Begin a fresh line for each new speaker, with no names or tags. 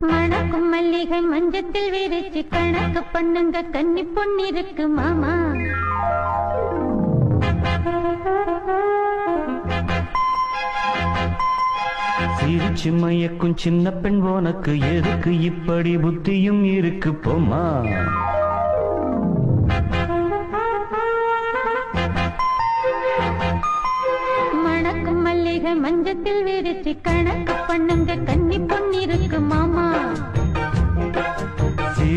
மணக்கும் மல்லிகை மஞ்சத்தில் விரிச்சு கணக்கு பண்ணுங்க கன்னி பொன்னிருக்கு மாமா.
சிரிச்சு மயக்கும் சின்ன பெண் உனக்கு எதுக்கு? இப்படி புத்தியும் இருக்கு போமா
மணக்கும் மல்லிகை மஞ்சத்தில் விரிச்சு கணக்கு பண்ணுங்க